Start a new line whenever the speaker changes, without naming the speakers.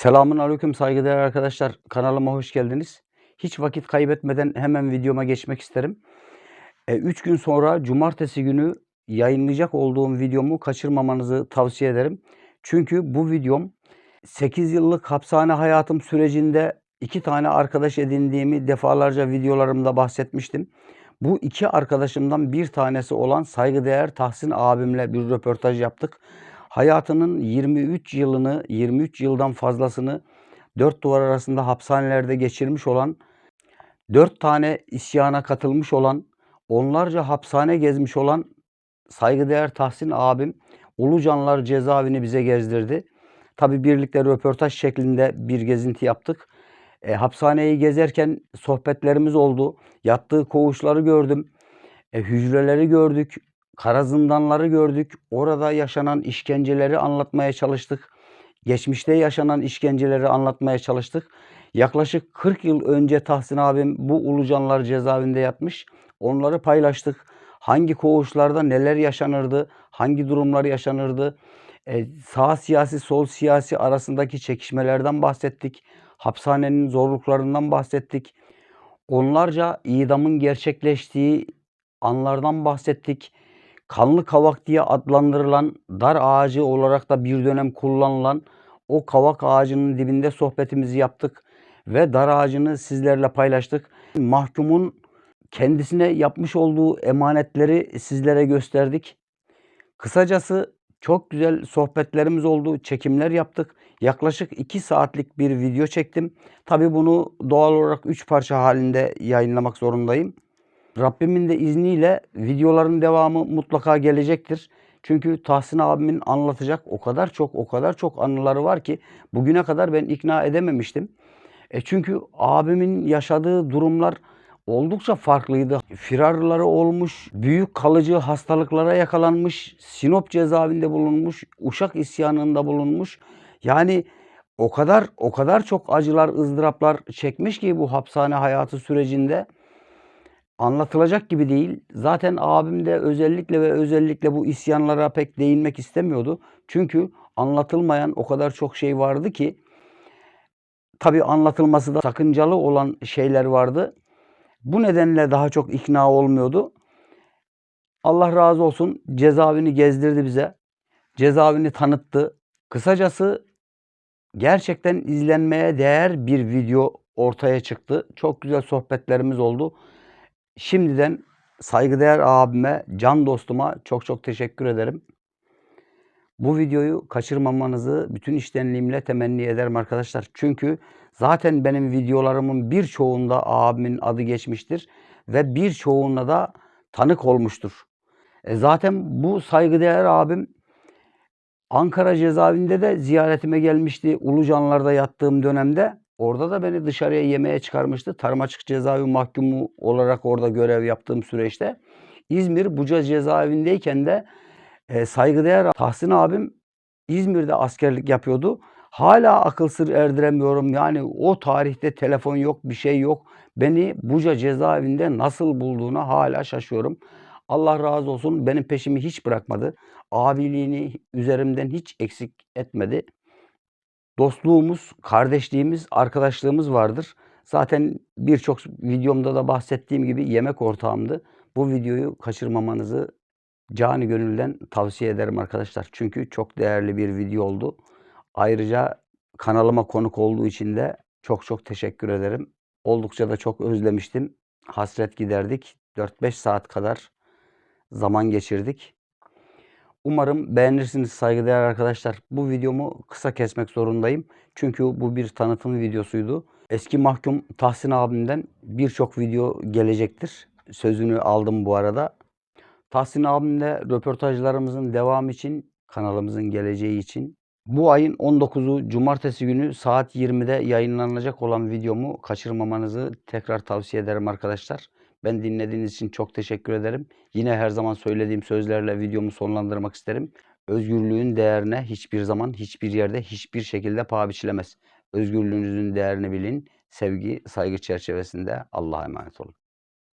Selamun aleyküm saygıdeğer arkadaşlar. Kanalıma hoş geldiniz. Hiç vakit kaybetmeden hemen videoma geçmek isterim. 3 gün sonra cumartesi günü yayınlayacak olduğum videomu kaçırmamanızı tavsiye ederim. Çünkü bu videom 8 yıllık hapishane hayatım sürecinde iki tane arkadaş edindiğimi defalarca videolarımda bahsetmiştim. Bu iki arkadaşımdan bir tanesi olan saygıdeğer Tahsin abimle bir röportaj yaptık. Hayatının 23 yılını, 23 yıldan fazlasını dört duvar arasında hapishanelerde geçirmiş olan, dört tane isyana katılmış olan, onlarca hapishane gezmiş olan saygıdeğer Tahsin abim Ulucanlar cezaevini bize gezdirdi. Tabi birlikte röportaj şeklinde bir gezinti yaptık. E, hapishaneyi gezerken sohbetlerimiz oldu. Yattığı koğuşları gördüm. E, hücreleri gördük. Kara zindanları gördük. Orada yaşanan işkenceleri anlatmaya çalıştık. Geçmişte yaşanan işkenceleri anlatmaya çalıştık. Yaklaşık 40 yıl önce Tahsin abim bu Ulucanlar cezaevinde yatmış. Onları paylaştık. Hangi koğuşlarda neler yaşanırdı, hangi durumlar yaşanırdı, e, sağ siyasi sol siyasi arasındaki çekişmelerden bahsettik. Hapishanenin zorluklarından bahsettik. Onlarca idamın gerçekleştiği anlardan bahsettik. Kanlı kavak diye adlandırılan dar ağacı olarak da bir dönem kullanılan o kavak ağacının dibinde sohbetimizi yaptık ve dar ağacını sizlerle paylaştık. Mahkumun kendisine yapmış olduğu emanetleri sizlere gösterdik. Kısacası çok güzel sohbetlerimiz oldu, çekimler yaptık. Yaklaşık 2 saatlik bir video çektim. Tabi bunu doğal olarak 3 parça halinde yayınlamak zorundayım. Rabbimin de izniyle videoların devamı mutlaka gelecektir. Çünkü Tahsin abimin anlatacak o kadar çok o kadar çok anıları var ki bugüne kadar ben ikna edememiştim. E çünkü abimin yaşadığı durumlar oldukça farklıydı. Firarları olmuş, büyük kalıcı hastalıklara yakalanmış, Sinop cezaevinde bulunmuş, Uşak isyanında bulunmuş. Yani o kadar o kadar çok acılar, ızdıraplar çekmiş ki bu hapishane hayatı sürecinde anlatılacak gibi değil. Zaten abim de özellikle ve özellikle bu isyanlara pek değinmek istemiyordu. Çünkü anlatılmayan o kadar çok şey vardı ki tabii anlatılması da sakıncalı olan şeyler vardı. Bu nedenle daha çok ikna olmuyordu. Allah razı olsun cezaevini gezdirdi bize. Cezaevini tanıttı. Kısacası gerçekten izlenmeye değer bir video ortaya çıktı. Çok güzel sohbetlerimiz oldu. Şimdiden saygıdeğer abime, can dostuma çok çok teşekkür ederim. Bu videoyu kaçırmamanızı bütün iştenliğimle temenni ederim arkadaşlar. Çünkü zaten benim videolarımın birçoğunda abimin adı geçmiştir ve birçoğuna da tanık olmuştur. E zaten bu saygıdeğer abim Ankara cezaevinde de ziyaretime gelmişti. Ulucanlar'da yattığım dönemde. Orada da beni dışarıya yemeğe çıkarmıştı. Tarmaçık cezaevi mahkumu olarak orada görev yaptığım süreçte. İzmir Buca cezaevindeyken de e, saygıdeğer Tahsin abim İzmir'de askerlik yapıyordu. Hala akıl sır erdiremiyorum. Yani o tarihte telefon yok, bir şey yok. Beni Buca cezaevinde nasıl bulduğuna hala şaşıyorum. Allah razı olsun benim peşimi hiç bırakmadı. Abiliğini üzerimden hiç eksik etmedi. Dostluğumuz, kardeşliğimiz, arkadaşlığımız vardır. Zaten birçok videomda da bahsettiğim gibi yemek ortağımdı. Bu videoyu kaçırmamanızı cani gönülden tavsiye ederim arkadaşlar. Çünkü çok değerli bir video oldu. Ayrıca kanalıma konuk olduğu için de çok çok teşekkür ederim. Oldukça da çok özlemiştim. Hasret giderdik. 4-5 saat kadar zaman geçirdik. Umarım beğenirsiniz saygıdeğer arkadaşlar. Bu videomu kısa kesmek zorundayım. Çünkü bu bir tanıtım videosuydu. Eski mahkum Tahsin abimden birçok video gelecektir. Sözünü aldım bu arada. Tahsin abimle röportajlarımızın devamı için, kanalımızın geleceği için bu ayın 19'u cumartesi günü saat 20'de yayınlanacak olan videomu kaçırmamanızı tekrar tavsiye ederim arkadaşlar. Ben dinlediğiniz için çok teşekkür ederim. Yine her zaman söylediğim sözlerle videomu sonlandırmak isterim. Özgürlüğün değerine hiçbir zaman, hiçbir yerde, hiçbir şekilde paha biçilemez. Özgürlüğünüzün değerini bilin. Sevgi, saygı çerçevesinde Allah'a emanet olun.